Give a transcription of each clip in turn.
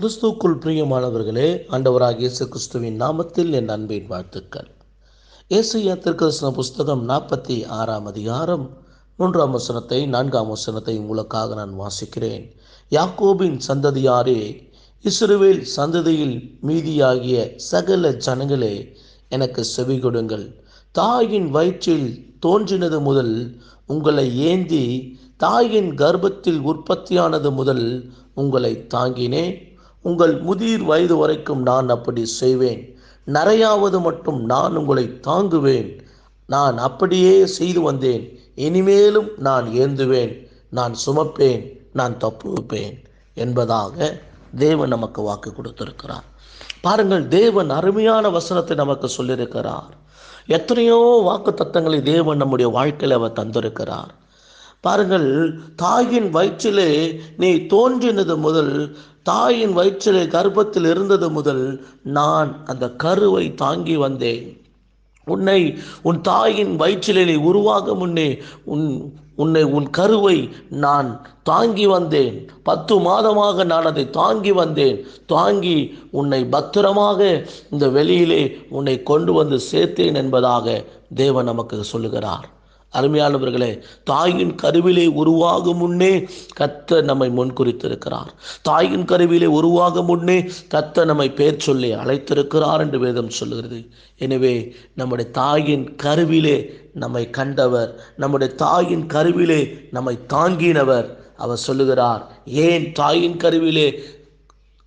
கிறிஸ்துக்குள் பிரியமானவர்களே ஆண்டவராக இயேசு கிறிஸ்துவின் நாமத்தில் என் அன்பின் வாழ்த்துக்கள். ஏசையா திருக்கிருஷ்ண புஸ்தகம் நாற்பத்தி ஆறாம் அதிகாரம் மூன்றாம் வசனத்தை நான்காம் வசனத்தை உங்களுக்காக நான் வாசிக்கிறேன். யாக்கோபின் சந்ததியாரே இஸ்ரவேல் சந்ததியில் மீதியாகிய சகல ஜனங்களே எனக்கு செவி கொடுங்கள். தாயின் வயிற்றில் தோன்றினது முதல் உங்களை ஏந்தி தாயின் கர்ப்பத்தில் உற்பத்தியானது முதல் உங்களை தாங்கினேன். உங்கள் முதிர் வயது வரைக்கும் நான் அப்படி செய்வேன். நரையாவது மட்டும் நான் உங்களை தாங்குவேன். நான் அப்படியே செய்து வந்தேன். இனிமேலும் நான் ஏந்துவேன். நான் சுமப்பேன். நான் தப்புவிப்பேன் என்பதாக தேவன் நமக்கு வாக்கு கொடுத்திருக்கிறார். பாருங்கள் தேவன் அருமையான வசனத்தை நமக்கு சொல்லியிருக்கிறார். எத்தனையோ வாக்கு தத்தங்களை தேவன் நம்முடைய வாழ்க்கையில் அவர் தந்திருக்கிறார். பாருங்கள் தாயின் வயிற்றிலே நீ தோன்றினது முதல் தாயின் வயிற்றிலே கர்ப்பத்தில் இருந்தது முதல் நான் அந்த கருவை தாங்கி வந்தேன். உன்னை உன் தாயின் வயிற்றிலே உருவாக முன்னே உன் உன்னை உன் கருவை நான் தாங்கி வந்தேன். பத்து மாதமாக நான் அதை தாங்கி வந்தேன். தாங்கி உன்னை பத்திரமாக இந்த வெளியிலே உன்னை கொண்டு வந்து சேர்த்தேன் என்பதாக தேவன் நமக்கு சொல்லுகிறார். அருமையானவர்களே தாயின் கருவிலே உருவாகும் முன்னே கத்த நம்மை முன்குறித்திருக்கிறார். தாயின் கருவிலே உருவாகும் முன்னே கத்த நம்மை பேர் சொல்லி அழைத்திருக்கிறார் என்று வேதம் சொல்லுகிறது. எனவே நம்முடைய தாயின் கருவிலே நம்மை கண்டவர் நம்முடைய தாயின் கருவிலே நம்மை தாங்கினவர் அவர் சொல்லுகிறார். ஏன் தாயின் கருவிலே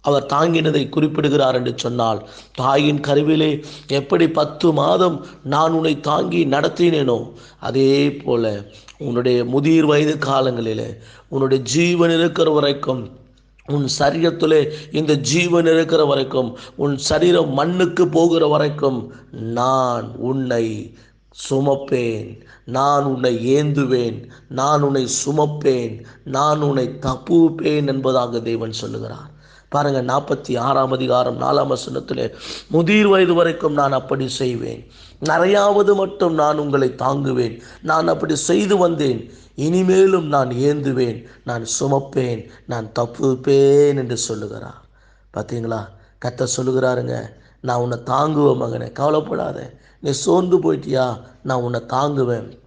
அவர் தாங்கினதை குறிப்பிடுகிறார் என்று சொன்னால் தாயின் கருவிலே எப்படி பத்து மாதம் நான் உன்னை தாங்கி நடத்தினேனோ அதே போல உன்னுடைய முதிர் வயது காலங்களிலே உன்னுடைய ஜீவன் இருக்கிற வரைக்கும் உன் சரீரத்திலே இந்த ஜீவன் இருக்கிற வரைக்கும் உன் சரீரம் மண்ணுக்கு போகிற வரைக்கும் நான் உன்னை சுமப்பேன் நான் உன்னை ஏந்துவேன் நான் உன்னை சுமப்பேன் நான் உன்னை தப்புவேன் என்பதாக தேவன் சொல்லுகிறார். பாருங்கள் நாற்பத்தி ஆறாம் அதிகாரம் நாலாம் வசனத்தில் முதிர் வயது வரைக்கும் நான் அப்படி செய்வேன். நிறையாவது மட்டும் நான் உங்களை தாங்குவேன். நான் அப்படி செய்து வந்தேன். இனிமேலும் நான் ஏந்துவேன். நான் சுமப்பேன். நான் தப்புப்பேன் என்று சொல்லுகிறார். பார்த்தீங்களா கத்த சொல்லுகிறாருங்க நான் உன்னை தாங்குவேன் மகனே கவலைப்படாத. நீ சோர்ந்து போயிட்டியா? நான் உன்னை தாங்குவேன்.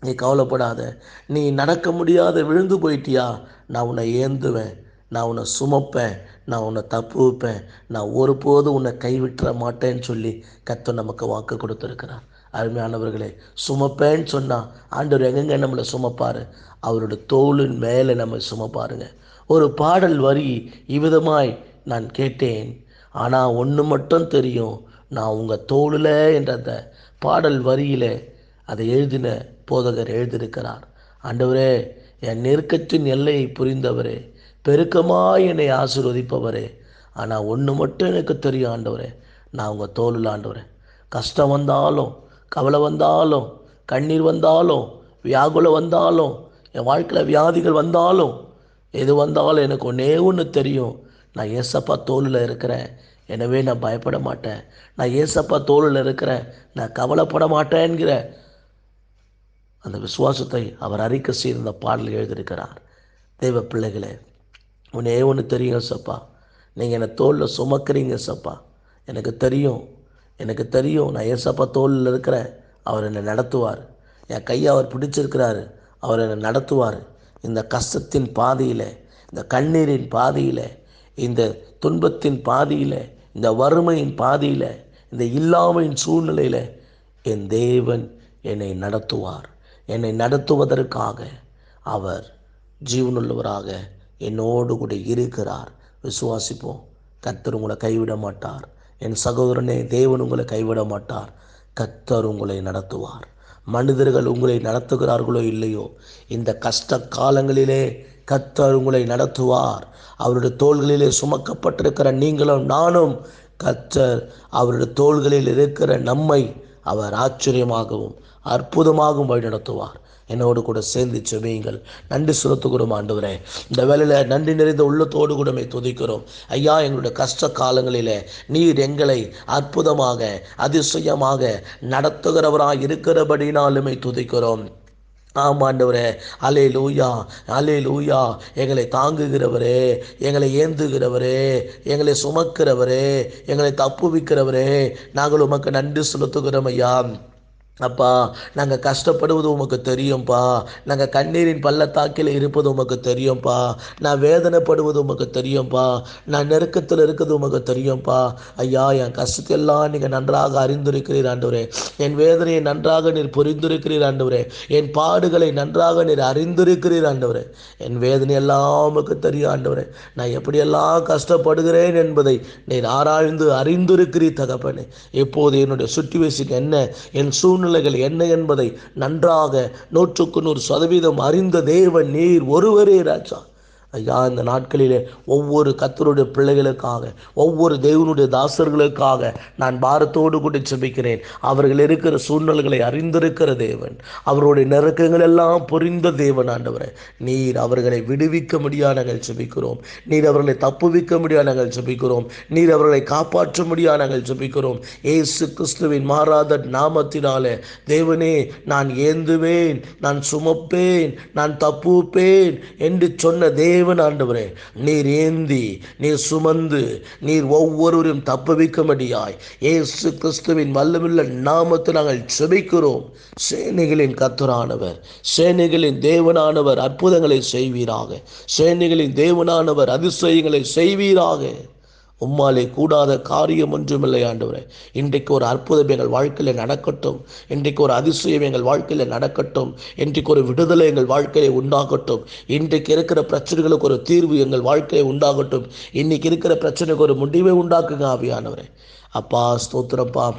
நீ கவலைப்படாத. நீ நடக்க முடியாத விழுந்து போயிட்டியா? நான் உன்னை ஏந்துவேன். நான் உன்னை சுமப்பேன் நான் உன்னை தப்புவிப்பேன் நான் ஒருபோதும் உன்னை கைவிட்டுற மாட்டேன்னு சொல்லி கத்த நமக்கு வாக்கு கொடுத்துருக்கிறார். அருமையானவர்களே சுமப்பேன்னு சொன்னால் ஆண்டவர் எங்கெங்க நம்மளை சுமப்பார்? அவரோட தோளின் மேலே நம்ம சுமப்பாருங்க. ஒரு பாடல் வரி இவ்விதமாய் நான் கேட்டேன் ஆனால் ஒன்று மட்டும் தெரியும் நான் உங்கள் தோளில் என்ற அந்த பாடல் வரியில் அதை எழுதின போதகர் எழுதியிருக்கிறார். ஆண்டவரே என் நெருக்கத்தின் எல்லையை புரிந்தவரே பெருக்கமாக என்னை ஆசீர்வதிப்பவரே. ஆனால் ஒன்று மட்டும் எனக்கு தெரியும் ஆண்டவரே. நான் உங்கள் தோலில் ஆண்டவரே. கஷ்டம் வந்தாலும் கவலை வந்தாலும் கண்ணீர் வந்தாலும் வியாகுலம் வந்தாலும் என் வாழ்க்கையில் வியாதிகள் வந்தாலும் எது வந்தாலும் எனக்கு ஒன்றே ஒன்று தெரியும். நான் ஏசப்பா தோலில் இருக்கிறேன். எனவே நான் பயப்பட மாட்டேன். நான் ஏசப்பா தோலில் இருக்கிறேன். நான் கவலைப்பட மாட்டேன்கிற அந்த விசுவாசத்தை அவர் அறிக்கை செய்த பாடல் எழுதியிருக்கிறார். தெய்வ பிள்ளைகளே உன்னே ஒன்று தெரியும் சப்பா? நீங்கள் என்னை தோளில் சுமக்கிறீங்க சப்பா. எனக்கு தெரியும். எனக்கு தெரியும். நான் ஏசப்பா தோளில் இருக்கிறேன் அவர் என்னை நடத்துவார். என் கையை அவர் பிடிச்சிருக்கிறாரு. அவர் என்னை நடத்துவார். இந்த கஷ்டத்தின் பாதையில் இந்த கண்ணீரின் பாதையில் இந்த துன்பத்தின் பாதையில் இந்த வறுமையின் பாதையில் இந்த இல்லாமையின் சூழ்நிலையில் என் தேவன் என்னை நடத்துவார். என்னை நடத்துவதற்காக அவர் ஜீவனுள்ளவராக என்னோடு கூட இருக்கிறார். விசுவாசிப்போம். கத்தர் உங்களை கைவிட மாட்டார். என் சகோதரனே தேவன் உங்களை கைவிட மாட்டார். கத்தர் உங்களை நடத்துவார். மனிதர்கள் உங்களை நடத்துகிறார்களோ இல்லையோ இந்த கஷ்ட காலங்களிலே கத்தர் உங்களை நடத்துவார். அவருடைய தோள்களிலே சுமக்கப்பட்டிருக்கிற நீங்களும் நானும் கத்தர் அவருடைய தோள்களில் இருக்கிற நம்மை அவர் ஆச்சரியமாகவும் அற்புதமாகவும் வழிநடத்துவார். என்னோடு கூட சேர்ந்து செபியுங்கள். நன்றி சுரத்துக்கிறோம் ஆண்டவரே. இந்த வேலையில் நன்றி நிறைந்த உள்ளத்தோடு கூடமே துதிக்கிறோம். ஐயா எங்களுடைய கஷ்ட காலங்களில் நீர் எங்களை அற்புதமாக அதிசயமாக நடத்துகிறவராக இருக்கிறபடினாலுமே துதிக்கிறோம். ஆமாண்டவரே அலே லூயா அலே லூயா எங்களை தாங்குகிறவரே எங்களை ஏந்துகிறவரே எங்களை சுமக்கிறவரே எங்களை தப்புவிக்கிறவரே. நாங்கள் உமக்கு நன்றி செலுத்துகிறோம் ஐயா. அப்பா நாங்கள் கஷ்டப்படுவது உமக்கு தெரியும்ப்பா நாங்கள் கண்ணீரின் பள்ளத்தாக்கில் இருப்பது உமக்கு தெரியும்ப்பா நான் வேதனைப்படுவது உமக்கு தெரியும்ப்பா நான் நெருக்கத்தில் இருக்கிறது உமக்கு தெரியும்ப்பா ஐயா என் கஷ்டத்தையெல்லாம் நீங்கள் நன்றாக அறிந்திருக்கிறீர் ஆண்டவரே. என் வேதனையை நன்றாக நீர் புரிந்திருக்கிறீர் ஆண்டவரே. என் பாடுகளை நன்றாக நீர் அறிந்திருக்கிறீர் ஆண்டவரே. என் வேதனையெல்லாம் உமக்கு தெரியும் ஆண்டவரே. நான் எப்படியெல்லாம் கஷ்டப்படுகிறேன் என்பதை நீர் ஆராய்ந்து அறிந்திருக்கிறீர் தகப்பனே. இப்போது என்னுடைய சுச்சுவேஷன் என்ன? என் சூழ்நிலை சூழ்நிலைகள் என்ன என்பதை நன்றாக நூற்றுக்கு நூறு சதவீதம் அறிந்த தேவன் நீர் ஒருவரே ராஜா. ஐயா இந்த நாட்களிலே ஒவ்வொரு கத்தருடைய பிள்ளைகளுக்காக ஒவ்வொரு தேவனுடைய தாசர்களுக்காக நான் பாரத்தோடு கூட செபிக்கிறேன் அவர்கள் இருக்கிற சூழ்நிலைகளை அறிந்திருக்கிற தேவன். அவருடைய நெருக்கங்கள் எல்லாம் புரிந்த தேவன் ஆண்டவரே. நீர் அவர்களை விடுவிக்க முடியாது நாங்கள் செபிக்கிறோம் நீர் அவர்களை தப்புவிக்க முடியாது நாங்கள் செபிக்கிறோம் நீர் அவர்களை காப்பாற்ற முடியாது நாங்கள் செபிக்கிறோம் ஏசு கிறிஸ்துவின் மாறாத நாமத்தினாலே தேவனே நான் ஏந்துவேன் நான் சுமப்பேன் நான் தப்புப்பேன் என்று சொன்ன தேவன் ஆண்டவரே நீர் ஏந்தி நீர் சுமந்து நீர் ஒவ்வொருவரையும் தப்புவிக்கும்படியாய் ஏசு கிறிஸ்துவின் வல்லமுள்ள நாமத்தை நாங்கள் செபிக்கிறோம். சேனைகளின் கத்தரானவர் சேனைகளின் தேவனானவர் அற்புதங்களை செய்வீராக. சேனைகளின் தேவனானவர் அதிசயங்களை செய்வீராக. உம்மாலே கூடாத காரியம் ஒன்றுமில்லை ஆண்டவரே. இன்றைக்கு ஒரு அற்புதம் எங்கள் வாழ்க்கையில் நடக்கட்டும். இன்றைக்கு ஒரு அதிசயம் எங்கள் வாழ்க்கையில் நடக்கட்டும். இன்றைக்கு ஒரு விடுதலை எங்கள் வாழ்க்கையை உண்டாகட்டும். இன்றைக்கு இருக்கிற பிரச்சனைகளுக்கு ஒரு தீர்வு எங்கள் வாழ்க்கையில் உண்டாகட்டும். இன்னைக்கு இருக்கிற பிரச்சனைக்கு ஒரு முடிவை உண்டாக்குங்க ஆவியானவரே. அப்பா ஸ்தோத்திரப்பா.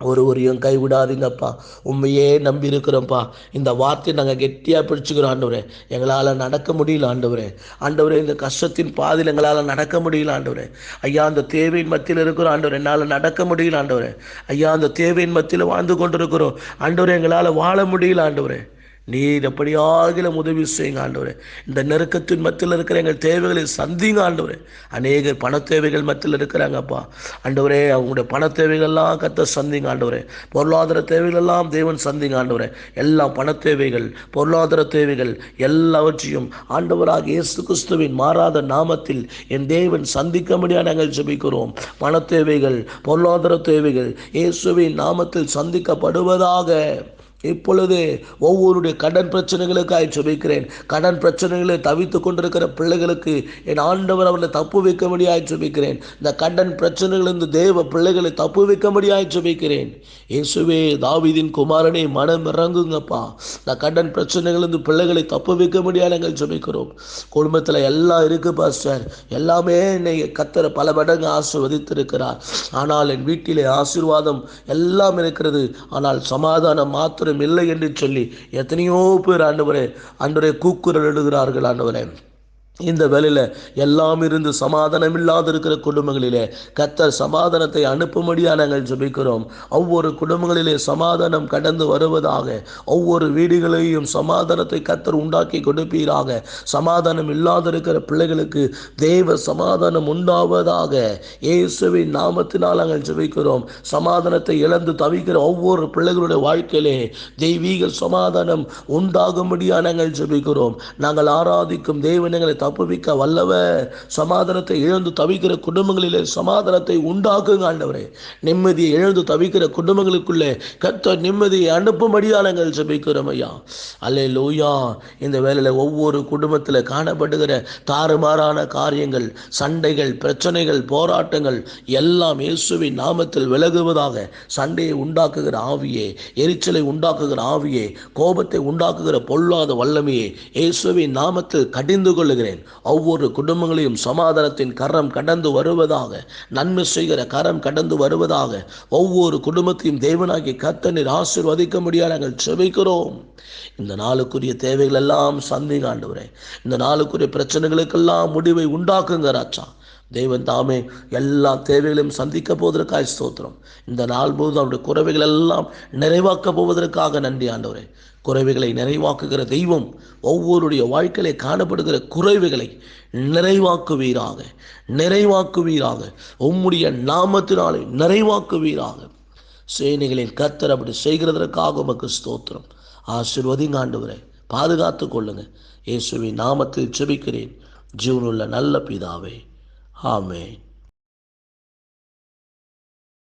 ஒருவரையும் கைவிடாதீங்கப்பா. உண்மையே நம்பி இருக்கிறோம்ப்பா இந்த வார்த்தையை நாங்கள் கெட்டியாக பிடிச்சிக்கிறோம் ஆண்டவரே. எங்களால் நடக்க முடியல ஆண்டவரே. ஆண்டவரே இந்த கஷ்டத்தின் பாதையில் எங்களால் நடக்க முடியல ஆண்டவரே. ஐயா அந்த தேவையின் மத்தியில் இருக்கிறோம் ஆண்டவர். என்னால் நடக்க முடியல ஆண்டவரே. ஐயா அந்த தேவையின் மத்தியில் வாழ்ந்து கொண்டிருக்கிறோம். ஆண்டவரே எங்களால் வாழ முடியல ஆண்டவரே. நீர் எப்படியாகிலும் உதவி செய்யுங்க ஆண்டவரே. இந்த நெருக்கத்தின் மத்தியில் இருக்கிற எங்கள் தேவைகளை சந்திங்க ஆண்டவரே. அநேகர் பண தேவைகள் மத்தியில் இருக்கிறாங்கப்பா ஆண்டவரே அவங்களுடைய பண தேவைகள்லாம் கத்த சந்திங்க ஆண்டவரே. பொருளாதார தேவைகளெல்லாம் தேவன் சந்திங்க ஆண்டவரே. எல்லா பண தேவைகள் பொருளாதார தேவைகள் எல்லாவற்றையும் ஆண்டவராக இயேசு கிறிஸ்துவின் மாறாத நாமத்தில் என் தேவன் சந்திக்க முடியாத நாங்கள் ஜெபிக்கிறோம். பண தேவைகள் பொருளாதார தேவைகள் இயேசுவின் நாமத்தில் சந்திக்கப்படுவதாக. இப்பொழுது ஒவ்வொருடைய கடன் பிரச்சனைகளுக்காக ஜெபிக்கிறேன் கடன் பிரச்சனைகளை தவித்து கொண்டிருக்கிற பிள்ளைகளுக்கு என் ஆண்டவர் அவர்களை தப்பு வைக்க முடியாது இந்த கடன் பிரச்சனைகளிலிருந்து தேவ பிள்ளைகளை தப்பு வைக்க முடியாது இயேசுவே தாவிதின் குமாரனே மனம் இறங்குங்கப்பா. இந்த கடன் பிரச்சனைகளிலிருந்து பிள்ளைகளை தப்பு வைக்க முடியாது நாங்கள் ஜெபிக்கிறோம் குடும்பத்தில் எல்லாம் இருக்கு பாஸ்டர். எல்லாமே என்னை கத்தர பல மடங்கு ஆசிர்வதித்திருக்கிறார். ஆனால் என் வீட்டிலே ஆசீர்வாதம் எல்லாம் இருக்கிறது. ஆனால் சமாதானம் மாத்திரம் இல்லை என்று சொல்லி எத்தனையோ பேர் ஆண்டவரே அன்றைய கூக்குரல் எழுகிறார்கள் ஆண்டவரே. இந்த வேலையில் எல்லாம் இருந்து சமாதானம் இல்லாத இருக்கிற குடும்பங்களிலே கத்தர் சமாதானத்தை அனுப்பும்படியா நாங்கள் ஜபிக்கிறோம். ஒவ்வொரு குடும்பங்களிலே சமாதானம் கடந்து வருவதாக ஒவ்வொரு வீடுகளையும் சமாதானத்தை கத்தர் உண்டாக்கி கொடுப்பீராக. சமாதானம் இல்லாத இருக்கிற பிள்ளைகளுக்கு தெய்வ சமாதானம் உண்டாவதாக இயேசுவின் நாமத்தினால் நாங்கள் ஜபிக்கிறோம். சமாதானத்தை இழந்து தவிக்கிற ஒவ்வொரு பிள்ளைகளுடைய வாழ்க்கையிலே தெய்வீக சமாதானம் உண்டாகும்படியா நாங்கள் ஜபிக்கிறோம். நாங்கள் ஆராதிக்கும் தெய்வனங்களை தப்புவிக்க வல்லவ சமாதானத்தை இழந்து தவிக்கிற குடும்பங்களிலே சமாதானத்தை உண்டாக்குங்க ஆண்டவரே. நிம்மதியை இழந்து தவிக்கிற குடும்பங்களுக்குள்ளே கத்த நிம்மதியை அனுப்பும்படியா நாங்கள் ஜெபிக்கிறோம் ஐயா. அல்லே லோயா இந்த வேலையில் ஒவ்வொரு குடும்பத்தில் காணப்படுகிற தாறுமாறான காரியங்கள் சண்டைகள் பிரச்சனைகள் போராட்டங்கள் எல்லாம் இயேசுவின் நாமத்தில் விலகுவதாக சண்டையை உண்டாக்குகிற ஆவியே எரிச்சலை உண்டாக்குகிற ஆவியே கோபத்தை உண்டாக்குகிற பொல்லாத வல்லமையே இயேசுவின் நாமத்தில் கடிந்து கொள்ளுகிறேன். ஒவ்வொரு குடும்பங்களையும் சமாதானத்தின் கரம் கடந்து வருவதாக நன்மை செய்கிற கரம் கடந்து வருவதாக ஒவ்வொரு குடும்பத்தையும் தேவனாகி கத்தனில் ஆசிர்வதிக்க முடியாது நாங்கள் செபிக்கிறோம் இந்த நாளுக்குரிய தேவைகள் எல்லாம் சந்திங்க ஆண்டவரே. இந்த நாளுக்குரிய பிரச்சனைகளுக்கெல்லாம் முடிவை உண்டாக்குங்க ராச்சா தேவன் தாமே எல்லா தேவைகளையும் சந்திக்க போவதற்காக ஸ்தோத்திரம். இந்த நாள் போது அவருடைய குறைவைகள் எல்லாம் நிறைவாக்க போவதற்காக நன்றி ஆண்டவரே. குறைவுகளை நிறைவாக்குகிற தெய்வம் ஒவ்வொருடைய வாழ்க்கையிலே காணப்படுகிற குறைவுகளை நிறைவாக்குவீராக நிறைவாக்குவீராக. உம்முடைய நாமத்தினாலே நிறைவாக்குவீராக. சேனைகளின் கத்தர் அப்படி செய்கிறதற்காக உமக்கு ஸ்தோத்திரம். ஆசிர்வதிங்க ஆண்டவரை பாதுகாத்து கொள்ளுங்க. இயேசுவின் நாமத்தில் செபிக்கிறேன் ஜீவனுள்ள நல்ல பிதாவே. ஆமேன்.